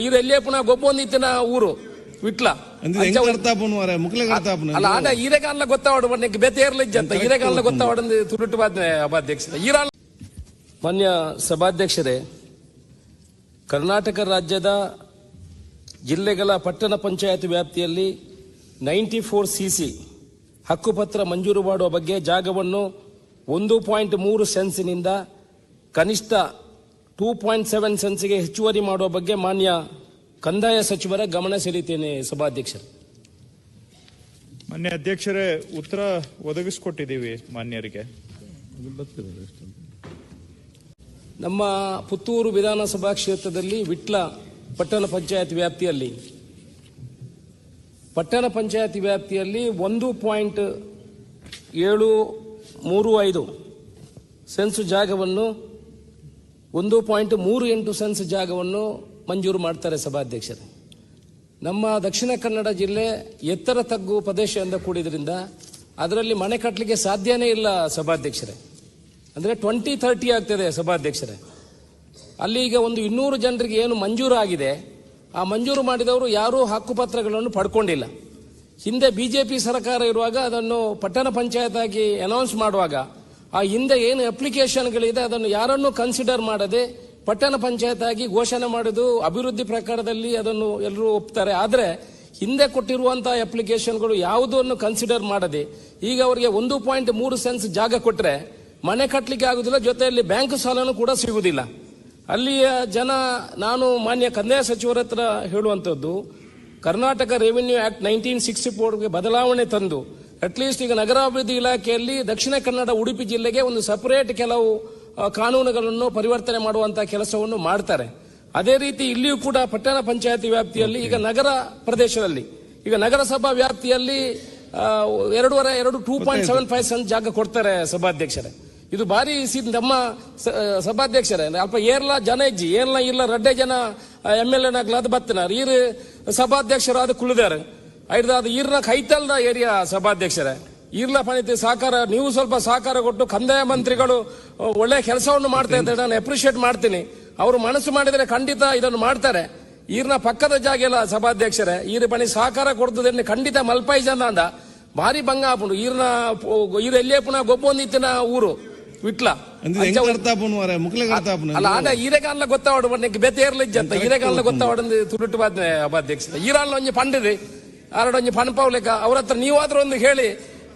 ಇದು ಪುನಃ ಗೊಬ್ಬೊಂದಿತ್ತಿನ ಊರು ವಿಟ್ಲ. ಅಲ್ಲ ಆದ ಈರೆಗಾಲ ಗೊತ್ತಾವಡು ಬನ್ನಿ ಬೇತೇರ್ಲ ಇಜ್ಜಂತ ಈರೆಗಾಲ ಗೊತ್ತಾವಡು ತುರುಟು ಬಾದ್ನೆ ಅಭಾಧ್ಯಕ್ಷ ಈರಾಲ್ ಮಾನ್ಯ ಸಭಾಧ್ಯಕ್ಷರೇ ಕರ್ನಾಟಕ ರಾಜ್ಯದ ಜಿಲ್ಲೆಗಳ ಪಟ್ಟಣ ಪಂಚಾಯತ್ ವ್ಯಾಪ್ತಿಯಲ್ಲಿ ನೈಂಟಿ ಫೋರ್ ಸಿ ಸಿ ಹಕ್ಕುಪತ್ರ ಮಂಜೂರು ಮಾಡುವ ಬಗ್ಗೆ ಜಾಗವನ್ನು ಒಂದು ಪಾಯಿಂಟ್ ಮೂರು ಸೆನ್ಸಿನಿಂದ ಕನಿಷ್ಠ ಟೂ ಪಾಯಿಂಟ್ ಸೆವೆನ್ ಸೆನ್ಸ್ಗೆ ಹೆಚ್ಚುವರಿ ಮಾಡುವ ಬಗ್ಗೆ ಮಾನ್ಯ ಕಂದಾಯ ಸಚಿವರ ಗಮನ ಸೆಳೀತೇನೆ ಸಭಾಧ್ಯಕ್ಷರು. ಮಾನ್ಯ ಅಧ್ಯಕ್ಷರೇ ಉತ್ತರ ಒದಗಿಸ್ಕೊಟ್ಟಿದ್ದೀವಿ ಮಾನ್ಯರಿಗೆ. ನಮ್ಮ ಪುತ್ತೂರು ವಿಧಾನಸಭಾ ಕ್ಷೇತ್ರದಲ್ಲಿ ವಿಟ್ಲ ಪಟ್ಟಣ ಪಂಚಾಯತ್ ವ್ಯಾಪ್ತಿಯಲ್ಲಿ. ಪಟ್ಟಣ ಪಂಚಾಯತ್ ವ್ಯಾಪ್ತಿಯಲ್ಲಿ ಒಂದು ಪಾಯಿಂಟ್ ಏಳು ಮೂರು ಐದು ಸೆನ್ಸ್ ಜಾಗವನ್ನು ಒಂದು ಪಾಯಿಂಟ್ ಮೂರು ಎಂಟು ಸೆನ್ಸ್ ಜಾಗವನ್ನು ಮಂಜೂರು ಮಾಡ್ತಾರೆ ಸಭಾಧ್ಯಕ್ಷರು. ನಮ್ಮ ದಕ್ಷಿಣ ಕನ್ನಡ ಜಿಲ್ಲೆ ಎತ್ತರ ತಗ್ಗು ಪ್ರದೇಶದಿಂದ ಕೂಡಿದ್ರಿಂದ ಅದರಲ್ಲಿ ಮನೆ ಕಟ್ಟಲಿಕ್ಕೆ ಸಾಧ್ಯನೇ ಇಲ್ಲ ಸಭಾಧ್ಯಕ್ಷರೇ. ಅಂದರೆ ಟ್ವೆಂಟಿ ತರ್ಟಿ ಆಗ್ತದೆ ಸಭಾಧ್ಯಕ್ಷರೇ. ಅಲ್ಲಿ ಈಗ ಒಂದು ಇನ್ನೂರು ಜನರಿಗೆ ಏನು ಮಂಜೂರು ಆಗಿದೆ, ಆ ಮಂಜೂರು ಮಾಡಿದವರು ಯಾರೂ ಹಕ್ಕುಪತ್ರಗಳನ್ನು ಪಡ್ಕೊಂಡಿಲ್ಲ. ಹಿಂದೆ ಬಿಜೆಪಿ ಸರ್ಕಾರ ಇರುವಾಗ ಅದನ್ನು ಪಟ್ಟಣ ಪಂಚಾಯತ್ ಆಗಿ ಅನೌನ್ಸ್ ಮಾಡುವಾಗ ಆ ಹಿಂದೆ ಏನು ಅಪ್ಲಿಕೇಶನ್ಗಳಿದೆ ಅದನ್ನು ಯಾರನ್ನೂ ಕನ್ಸಿಡರ್ ಮಾಡದೆ ಪಟ್ಟಣ ಪಂಚಾಯತ್ ಆಗಿ ಘೋಷಣೆ ಮಾಡುದು ಅಭಿವೃದ್ಧಿ ಪ್ರಕಾರದಲ್ಲಿ ಅದನ್ನು ಎಲ್ಲರೂ ಒಪ್ತಾರೆ. ಆದರೆ ಹಿಂದೆ ಕೊಟ್ಟಿರುವಂತಹ ಅಪ್ಲಿಕೇಶನ್ಗಳು ಯಾವುದನ್ನು ಕನ್ಸಿಡರ್ ಮಾಡದೆ, ಈಗ ಅವರಿಗೆ ಒಂದು ಪಾಯಿಂಟ್ ಮೂರು ಸೆನ್ಸ್ ಜಾಗ ಕೊಟ್ಟರೆ ಮನೆ ಕಟ್ಟಲಿಕ್ಕೆ ಆಗುದಿಲ್ಲ, ಜೊತೆಯಲ್ಲಿ ಬ್ಯಾಂಕ್ ಸಾಲನೂ ಕೂಡ ಸಿಗುವುದಿಲ್ಲ ಅಲ್ಲಿಯ ಜನ, ನಾನು ಮಾನ್ಯ ಕಂದಾಯ ಸಚಿವರ ಹತ್ರ ಹೇಳುವಂಥದ್ದು, Karnataka revenue act nineteen sixty ಫೋರ್ಗೆ ಬದಲಾವಣೆ ತಂದು ಅಟ್ಲೀಸ್ಟ್ ಈಗ ನಗರಾಭಿವೃದ್ಧಿ ಇಲಾಖೆಯಲ್ಲಿ ದಕ್ಷಿಣ ಕನ್ನಡ ಉಡುಪಿ ಜಿಲ್ಲೆಗೆ ಒಂದು ಸಪರೇಟ್ ಕೆಲವು ಕಾನೂನುಗಳನ್ನು ಪರಿವರ್ತನೆ ಮಾಡುವಂತಹ ಕೆಲಸವನ್ನು ಮಾಡ್ತಾರೆ. ಅದೇ ರೀತಿ ಇಲ್ಲಿಯೂ ಕೂಡ ಪಟ್ಟಣ ಪಂಚಾಯತಿ ವ್ಯಾಪ್ತಿಯಲ್ಲಿ ಈಗ ನಗರ ಪ್ರದೇಶದಲ್ಲಿ ಈಗ ನಗರಸಭಾ ವ್ಯಾಪ್ತಿಯಲ್ಲಿ ಎರಡೂವರೆ ಎರಡು two point seven five cent ಜಾಗ ಕೊಡ್ತಾರೆ ಸಭಾಧ್ಯಕ್ಷರೇ. ಇದು ಭಾರಿ ನಮ್ಮ ಸಭಾಧ್ಯಕ್ಷರೇ. ಅಲ್ಪ ಏರ್ಲ ಜನ ಇಜ್ಜಿ ಏರ್ಲ ಇಲ್ಲ ರಡ್ಡೆ ಜನ ಎಂ ಎಲ್ ಎನಾಗ್ಲ ಅದು ಬತ್ತಿನ ಈರ್ ಸಭಾಧ್ಯಕ್ಷರು ಅದು ಕುಳಿದಾರೆ. ಐದು ಅದು ಈರ್ನ ಕೈತಲ್ದ ಏರಿಯಾ ಸಭಾಧ್ಯಕ್ಷರೇ. ಈರ್ಲ ಪಣಿತಿ ಸಹಕಾರ ನೀವು ಸ್ವಲ್ಪ ಸಹಕಾರ ಕೊಟ್ಟು ಕಂದಾಯ ಮಂತ್ರಿಗಳು ಒಳ್ಳೆ ಕೆಲಸವನ್ನು ಮಾಡ್ತಾ ಇದ್ದಾರೆ ನಾನು ಅಪ್ರಿಷಿಯೇಟ್ ಮಾಡ್ತೀನಿ. ಅವರು ಮನಸ್ಸು ಮಾಡಿದರೆ ಖಂಡಿತ ಇದನ್ನು ಮಾಡ್ತಾರೆ. ಈರ್ನ ಪಕ್ಕದ ಜಾಗ ಎಲ್ಲ ಸಭಾಧ್ಯಕ್ಷರೇ ಈರ ಪಣಿ ಸಹಕಾರ ಕೊಡ್ತದೆ ಖಂಡಿತ ಮಲ್ಪಾಯಿ ಜನ ಅಂದ ಭಾರಿ ಭಂಗ ಆಪುಂಡು ಈರ್ನ ಈರ್ ಎಲ್ಲಿಯೇ ಪುನಃ ಗೊಬ್ಬೊಂದಿತ್ತಿನ ಊರು ವಿಟ್ಲ. ಅಲ್ಲ ಆದ ಈರೆಗಾಲ ಗೊತ್ತಾವಡು ಇಜ್ಜಂತ ಈರೆಗಾಲ ಗೊತ್ತಾವಡು ತುರುಟು ಬಾದ್ನೆ ಅಧ್ಯಕ್ಷ ಈರಾಲ್ ಒಂಜಿ ಪಂಡಿರಿ ಆರಡೊಂಜಿ ಪಣಪಾವ್ಲೆಕ ಅವ್ರ ಹತ್ರ ನೀವಾದ್ರೂ ಒಂದು ಹೇಳಿ,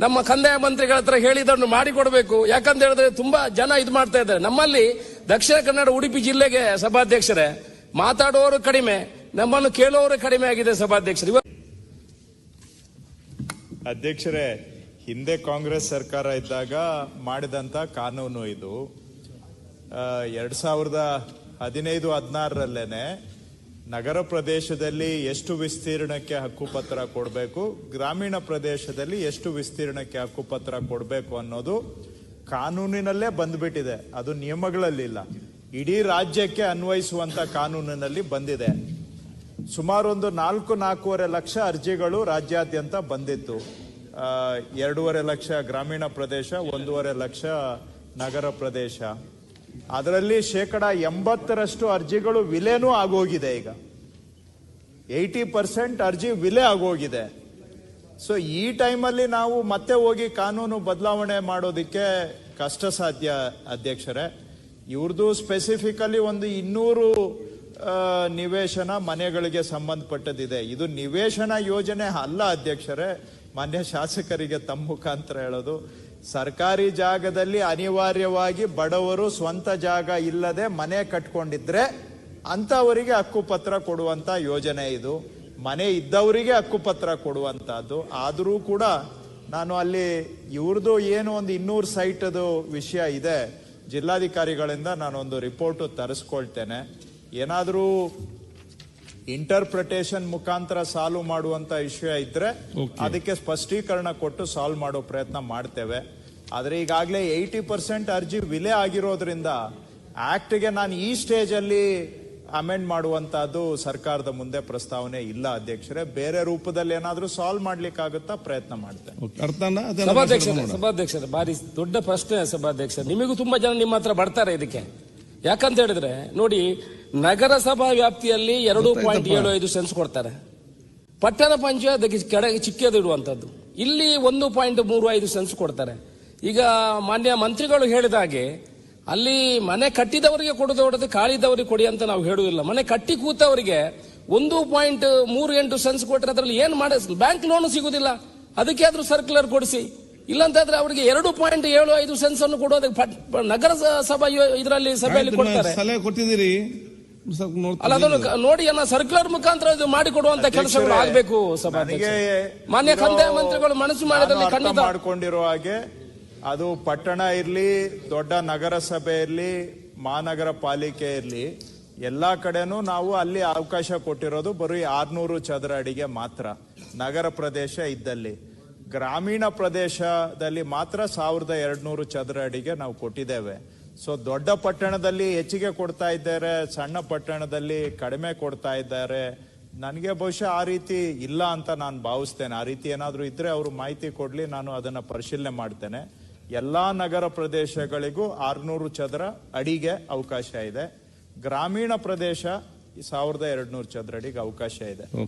ನಮ್ಮ ಕಂದಾಯ ಮಂತ್ರಿಗಳ ಹತ್ರ ಹೇಳಿ ಮಾಡಿಕೊಡಬೇಕು. ಯಾಕಂತ ಹೇಳಿದ್ರೆ ತುಂಬಾ ಜನ ಇದು ಮಾಡ್ತಾ ಇದ್ದಾರೆ. ನಮ್ಮಲ್ಲಿ ದಕ್ಷಿಣ ಕನ್ನಡ, ಉಡುಪಿ ಜಿಲ್ಲೆಗೆ ಸಭಾಧ್ಯಕ್ಷರೇ ಮಾತಾಡುವವರು ಕಡಿಮೆ, ನಮ್ಮನ್ನು ಕೇಳುವವರು ಕಡಿಮೆ ಆಗಿದೆ ಸಭಾಧ್ಯಕ್ಷರು. ಅಧ್ಯಕ್ಷರೇ, ಹಿಂದೆ ಕಾಂಗ್ರೆಸ್ ಸರ್ಕಾರ ಇದ್ದಾಗ ಮಾಡಿದಂತ ಕಾನೂನು ಇದು. ಎರಡ್ ಸಾವಿರದ ಹದಿನೈದು, ಹದಿನಾರರಲ್ಲೇನೆ ನಗರ ಪ್ರದೇಶದಲ್ಲಿ ಎಷ್ಟು ವಿಸ್ತೀರ್ಣಕ್ಕೆ ಹಕ್ಕುಪತ್ರ ಕೊಡಬೇಕು, ಗ್ರಾಮೀಣ ಪ್ರದೇಶದಲ್ಲಿ ಎಷ್ಟು ವಿಸ್ತೀರ್ಣಕ್ಕೆ ಹಕ್ಕುಪತ್ರ ಕೊಡಬೇಕು ಅನ್ನೋದು ಕಾನೂನಿನಲ್ಲೇ ಬಂದ್ಬಿಟ್ಟಿದೆ. ಅದು ನಿಯಮಗಳಲ್ಲಿಲ್ಲ. ಇಡೀ ರಾಜ್ಯಕ್ಕೆ ಅನ್ವಯಿಸುವಂತ ಕಾನೂನಿನಲ್ಲಿ ಬಂದಿದೆ. ಸುಮಾರು ಒಂದು ನಾಲ್ಕು ನಾಲ್ಕೂವರೆ ಲಕ್ಷ ಅರ್ಜಿಗಳು ರಾಜ್ಯಾದ್ಯಂತ ಬಂದಿತ್ತು. ಎರಡೂವರೆ ಲಕ್ಷ ಗ್ರಾಮೀಣ ಪ್ರದೇಶ, ಒಂದೂವರೆ ಲಕ್ಷ ನಗರ ಪ್ರದೇಶ. ಅದರಲ್ಲಿ ಶೇಕಡ ಎಂಬತ್ತರಷ್ಟು ಅರ್ಜಿಗಳು ವಿಲೇನೂ ಆಗೋಗಿದೆ ಈಗ. ಏಯ್ಟಿ ಪರ್ಸೆಂಟ್ ಅರ್ಜಿ ವಿಲೆ ಆಗೋಗಿದೆ. ಸೊ ಈ ಟೈಮಲ್ಲಿ ನಾವು ಮತ್ತೆ ಹೋಗಿ ಕಾನೂನು ಬದಲಾವಣೆ ಮಾಡೋದಕ್ಕೆ ಕಷ್ಟ ಸಾಧ್ಯ ಅಧ್ಯಕ್ಷರೇ. ಇವ್ರದ್ದು ಸ್ಪೆಸಿಫಿಕಲಿ ಒಂದು ಇನ್ನೂರು ನಿವೇಶನ ಮನೆಗಳಿಗೆ ಸಂಬಂಧಪಟ್ಟದಿದೆ. ಇದು ನಿವೇಶನ ಯೋಜನೆ ಅಲ್ಲ ಅಧ್ಯಕ್ಷರೇ. ಮಾನ್ಯ ಶಾಸಕರಿಗೆ ತಮ್ಮ ಮುಖಾಂತರ ಹೇಳೋದು. ಸರ್ಕಾರಿ ಜಾಗದಲ್ಲಿ ಅನಿವಾರ್ಯವಾಗಿ ಬಡವರು ಸ್ವಂತ ಜಾಗ ಇಲ್ಲದೆ ಮನೆ ಕಟ್ಕೊಂಡಿದ್ರೆ ಅಂತವರಿಗೆ ಹಕ್ಕುಪತ್ರ ಕೊಡುವಂತ ಯೋಜನೆ ಇದು. ಮನೆ ಇದ್ದವರಿಗೆ ಹಕ್ಕುಪತ್ರ ಕೊಡುವಂಥದ್ದು ಆದರೂ ಕೂಡ ನಾನು ಅಲ್ಲಿ ಇವ್ರದ್ದು ಏನು ಒಂದು ಇನ್ನೂರು ಸೈಟದು ವಿಷಯ ಇದೆ. ಜಿಲ್ಲಾಧಿಕಾರಿಗಳಿಂದ ನಾನೊಂದು ರಿಪೋರ್ಟ್ ತರಿಸ್ಕೊಳ್ತೇನೆ. ಏನಾದರೂ ಇಂಟರ್ಪ್ರಿಟೇಷನ್ ಮುಖಾಂತರ ಸಾಲ್ವ್ ಮಾಡುವಂತ ವಿಷಯ ಇದ್ರೆ ಅದಕ್ಕೆ ಸ್ಪಷ್ಟೀಕರಣ ಕೊಟ್ಟು ಸಾಲ್ವ್ ಮಾಡೋ ಪ್ರಯತ್ನ ಮಾಡ್ತೇವೆ. ಆದ್ರೆ ಈಗಾಗಲೇ ಏಯ್ಟಿ ಪರ್ಸೆಂಟ್ ಅರ್ಜಿ ವಿಲೆ ಆಗಿರೋದ್ರಿಂದ ಆಕ್ಟ್ಗೆ ನಾನು ಈ ಸ್ಟೇಜ್ ಅಲ್ಲಿ ಅಮೆಂಡ್ ಮಾಡುವಂತಹದ್ದು ಸರ್ಕಾರದ ಮುಂದೆ ಪ್ರಸ್ತಾವನೆ ಇಲ್ಲ ಅಧ್ಯಕ್ಷರೇ. ಬೇರೆ ರೂಪದಲ್ಲಿ ಏನಾದ್ರೂ ಸಾಲ್ವ್ ಮಾಡ್ಲಿಕ್ಕಾಗುತ್ತಾ ಪ್ರಯತ್ನ ಮಾಡ್ತೇನೆ. ಅರ್ಥನ? ಸಭಾಧ್ಯಕ್ಷರೇ ಸಭಾಧ್ಯಕ್ಷರ ಬಾರಿ ದೊಡ್ಡ ಪ್ರಶ್ನೆ ಸಭಾಧ್ಯಕ್ಷ ನಿಮಗೂ ತುಂಬಾ ಜನ ನಿಮ್ಮ ಹತ್ರ ಬರ್ತಾರೆ ಇದಕ್ಕೆ. ಯಾಕಂತ ಹೇಳಿದ್ರೆ ನೋಡಿ ನಗರಸಭಾ ವ್ಯಾಪ್ತಿಯಲ್ಲಿ ಎರಡು ಪಾಯಿಂಟ್ ಏಳು ಐದು ಸೆನ್ಸ್ ಕೊಡ್ತಾರೆ. ಪಟ್ಟಣ ಪಂಚಾಯತ್ ಕೆಳಗೆ ಚಿಕ್ಕದು ಇಡುವಂತದ್ದು ಇಲ್ಲಿ ಒಂದು ಪಾಯಿಂಟ್ ಮೂರು ಐದು ಸೆನ್ಸ್ ಕೊಡ್ತಾರೆ. ಈಗ ಮಾನ್ಯ ಮಂತ್ರಿಗಳು ಹೇಳಿದ ಹಾಗೆ ಅಲ್ಲಿ ಮನೆ ಕಟ್ಟಿದವರಿಗೆ ಕೊಡೋದು ಹೊಡೆದು ಕಾಳಿದವರಿಗೆ ಕೊಡಿ ಅಂತ ನಾವು ಹೇಳುವುದಿಲ್ಲ. ಮನೆ ಕಟ್ಟಿ ಕೂತವರಿಗೆ ಒಂದು ಪಾಯಿಂಟ್ ಮೂರು ಎಂಟು ಸೆನ್ಸ್ ಕೊಟ್ಟರೆ ಅದರಲ್ಲಿ ಏನ್ ಮಾಡ ಬ್ಯಾಂಕ್ ಲೋನ್ ಸಿಗುದಿಲ್ಲ. ಅದಕ್ಕೆ ಆದ್ರೂ ಸರ್ಕ್ಯುಲರ್ ಕೊಡಿಸಿ. ಇಲ್ಲಂತಾದ್ರೆ ಅವರಿಗೆ ಎರಡು ಪಾಯಿಂಟ್ ಏಳು ಐದು ಸೆನ್ಸ್ ಅನ್ನು ಕೊಡೋದಕ್ಕೆ ಪಟ್- ನಗರ ಸಭಾ ಇದರಲ್ಲಿ ಸಭೆಯಲ್ಲಿ ಕೊಡ್ತಾರೆ. ಸಲಹೆ ಕೊಟ್ಟಿದ್ದೀರಿ? ಸ್ವಲ್ಪ ಅಲ್ಲ ಅದನ್ನು ನೋಡಿ ಅನ್ನ ಸರ್ಕ್ಯುಲರ್ ಮುಖಾಂತರ ಇದು ಮಾಡಿಕೊಡುವಂತ ಕೆಲಸಗಳು ಆಗಬೇಕು ಸಭಾ ಸಭಾಧ್ಯಕ್ಷ ಮಾನ್ಯ ಕಂದಾಯ ಮಂತ್ರಿಗಳು ಮನಸ್ಸು ಮಾಡಿದಲ್ಲಿ ಖಂಡಿತ ಮಾಡ್ಕೊಂಡಿರೋ ಹಾಗೆ ಅದು ಪಟ್ಟಣ ಇರಲಿ, ದೊಡ್ಡ ನಗರಸಭೆ ಇರಲಿ, ಮಹಾನಗರ ಪಾಲಿಕೆ ಇರಲಿ, ಎಲ್ಲ ಕಡೆನೂ ನಾವು ಅಲ್ಲಿ ಅವಕಾಶ ಕೊಟ್ಟಿರೋದು ಬರೀ ಆರ್ನೂರು ಚದರ ಅಡಿಗೆ ಮಾತ್ರ, ನಗರ ಪ್ರದೇಶ ಇದ್ದಲ್ಲಿ. ಗ್ರಾಮೀಣ ಪ್ರದೇಶದಲ್ಲಿ ಮಾತ್ರ ಸಾವಿರದ ಎರಡ್ನೂರು ಚದರ ಅಡಿಗೆ ನಾವು ಕೊಟ್ಟಿದ್ದೇವೆ. ಸೊ ದೊಡ್ಡ ಪಟ್ಟಣದಲ್ಲಿ ಹೆಚ್ಚಿಗೆ ಕೊಡ್ತಾ ಇದ್ದಾರೆ, ಸಣ್ಣ ಪಟ್ಟಣದಲ್ಲಿ ಕಡಿಮೆ ಕೊಡ್ತಾ ಇದ್ದಾರೆ. ನನಗೆ ಬಹುಶಃ ಆ ರೀತಿ ಇಲ್ಲ ಅಂತ ನಾನು ಭಾವಿಸ್ತೇನೆ. ಆ ರೀತಿ ಏನಾದರೂ ಇದ್ದರೆ ಅವರು ಮಾಹಿತಿ ಕೊಡಲಿ, ನಾನು ಅದನ್ನು ಪರಿಶೀಲನೆ ಮಾಡ್ತೇನೆ. ಎಲ್ಲಾ ನಗರ ಪ್ರದೇಶಗಳಿಗೂ ಆರ್ನೂರು ಚದರ ಅಡಿಗೆ ಅವಕಾಶ ಇದೆ. ಗ್ರಾಮೀಣ ಪ್ರದೇಶ ಸಾವಿರದ ಎರಡ್ನೂರು ಚದರ ಅಡಿಗೆ ಅವಕಾಶ ಇದೆ.